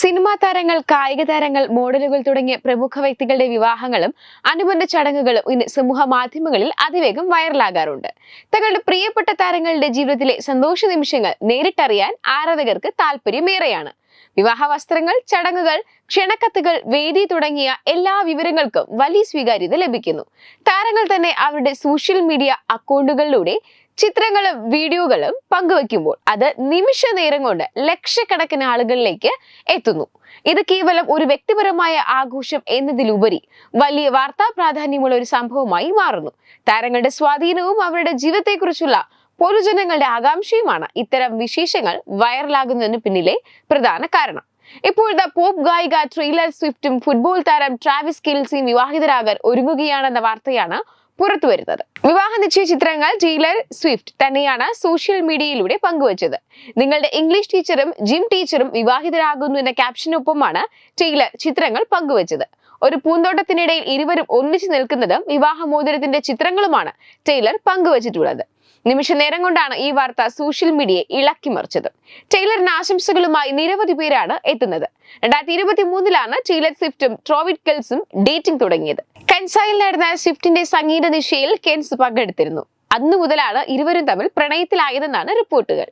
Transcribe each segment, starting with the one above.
Cinema താരങ്ങൾ കായിക താരങ്ങൾ മോഡലുകൾ തുടങ്ങിയ പ്രമുഖ വ്യക്തികളുടെ വിവാഹങ്ങളും അനുബന്ധ ചടങ്ങുകളും ഇന്ന് സമൂഹ മാധ്യമങ്ങളിൽ അതിവേഗം വൈറലാകാറുണ്ട്. തങ്ങളുടെ പ്രിയപ്പെട്ട താരങ്ങളുടെ ജീവിതത്തിലെ സന്തോഷ നിമിഷങ്ങൾ നേരിട്ടറിയാൻ ആരാധകർക്ക് താല്പര്യമേറെയാണ് വിവാഹ വസ്ത്രങ്ങൾ ചടങ്ങുകൾ ക്ഷണക്കത്തുകൾ വേദി തുടങ്ങിയ എല്ലാ വിവരങ്ങൾക്കും വലിയ സ്വീകാര്യത ലഭിക്കുന്നു. താരങ്ങൾ തന്നെ അവരുടെ സോഷ്യൽ മീഡിയ അക്കൗണ്ടുകളിലൂടെ ചിത്രങ്ങളും വീഡിയോകളും പങ്കുവെക്കുമ്പോൾ അത് നിമിഷ നേരം കൊണ്ട് ലക്ഷക്കണക്കിന് ആളുകളിലേക്ക് എത്തുന്നു. ഇത് കേവലം ഒരു വ്യക്തിപരമായ ആഘോഷം എന്നതിലുപരി വലിയ വാർത്താ പ്രാധാന്യമുള്ള ഒരു സംഭവമായി മാറുന്നു. താരങ്ങളുടെ സ്വാധീനവും അവരുടെ ജീവിതത്തെക്കുറിച്ചുള്ള പൊതുജനങ്ങളുടെ ആകാംക്ഷയുമാണ് ഇത്തരം വിശേഷങ്ങൾ വൈറലാകുന്നതിന് പിന്നിലെ പ്രധാന കാരണം. ഇപ്പോഴത്തെ പോപ്പ് ഗായിക ട്രെയിലർ സ്വിഫ്റ്റും ഫുട്ബോൾ താരം ട്രാവിസ് കിൽസിയും വിവാഹിതരാകാൻ ഒരുങ്ങുകയാണെന്ന വാർത്തയാണ് പുറത്തുവരുന്നത് വിവാഹ നിശ്ചയ ചിത്രങ്ങൾ ടീലർ സ്വിഫ്റ്റ് തന്നെയാണ് സോഷ്യൽ മീഡിയയിലൂടെ പങ്കുവച്ചത്. നിങ്ങളുടെ ഇംഗ്ലീഷ് ടീച്ചറും ജിം ടീച്ചറും വിവാഹിതരാകുന്നു എന്ന ക്യാപ്ഷനൊപ്പമാണ് ടീലർ ചിത്രങ്ങൾ പങ്കുവച്ചത്. ഒരു പൂന്തോട്ടത്തിനിടയിൽ ഇരുവരും ഒന്നിച്ചു നിൽക്കുന്നതും വിവാഹമോതിരത്തിന്റെ ചിത്രങ്ങളുമാണ് ടൈലർ പങ്കുവച്ചിട്ടുള്ളത്. നിമിഷ നേരം കൊണ്ടാണ് ഈ വാർത്ത സോഷ്യൽ മീഡിയയെ ഇളക്കിമറിച്ചത് ടൈലറിന് ആശംസകളുമായി നിരവധി പേരാണ് എത്തുന്നത്. രണ്ടായിരത്തി ഇരുപത്തി മൂന്നിലാണ് ടൈലർ സ്വിഫ്റ്റും ട്രോവിഡ് കെൽസും ഡേറ്റിംഗ് തുടങ്ങിയത്. കെൻസായിൽ നടന്ന സ്വിഫ്റ്റിന്റെ സംഗീത നിശയിൽ കെൻസ് പങ്കെടുത്തിരുന്നു. അന്നു മുതലാണ് ഇരുവരും തമ്മിൽ പ്രണയത്തിലായതെന്നാണ് റിപ്പോർട്ടുകൾ.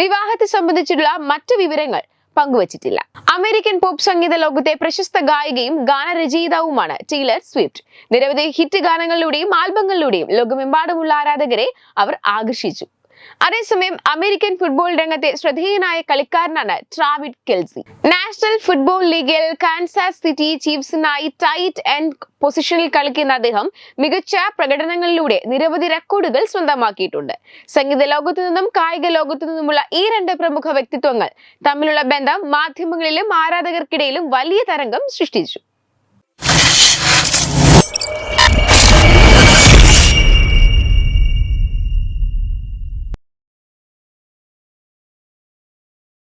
വിവാഹത്തെ സംബന്ധിച്ചുള്ള മറ്റു വിവരങ്ങൾ പങ്കുവച്ചിട്ടില്ല. അമേരിക്കൻ പോപ്പ് സംഗീത ലോകത്തെ പ്രശസ്ത ഗായികയും ഗാനരചയിതാവുമാണ് ടീലർ സ്വിഫ്റ്റ്. നിരവധി ഹിറ്റ് ഗാനങ്ങളിലൂടെയും ആൽബങ്ങളിലൂടെയും ലോകമെമ്പാടുമുള്ള ആരാധകരെ അവർ ആകർഷിച്ചു. അതേസമയം അമേരിക്കൻ ഫുട്ബോൾ രംഗത്തെ ശ്രദ്ധേയനായ കളിക്കാരനാണ് ട്രാവിഡ് കെൽസി. നാഷണൽ ഫുട്ബോൾ ലീഗിൽ കാൻസാസ് സിറ്റി ചീഫ്സിനായി ടൈറ്റ് ആൻഡ് പൊസിഷനിൽ കളിക്കുന്ന അദ്ദേഹം മികച്ച പ്രകടനങ്ങളിലൂടെ നിരവധി റെക്കോർഡുകൾ സ്വന്തമാക്കിയിട്ടുണ്ട്. സംഗീത ലോകത്തു നിന്നും കായിക ലോകത്തു നിന്നുമുള്ള ഈ രണ്ട് പ്രമുഖ വ്യക്തിത്വങ്ങൾ തമ്മിലുള്ള ബന്ധം മാധ്യമങ്ങളിലും ആരാധകർക്കിടയിലും വലിയ തരംഗം സൃഷ്ടിച്ചു.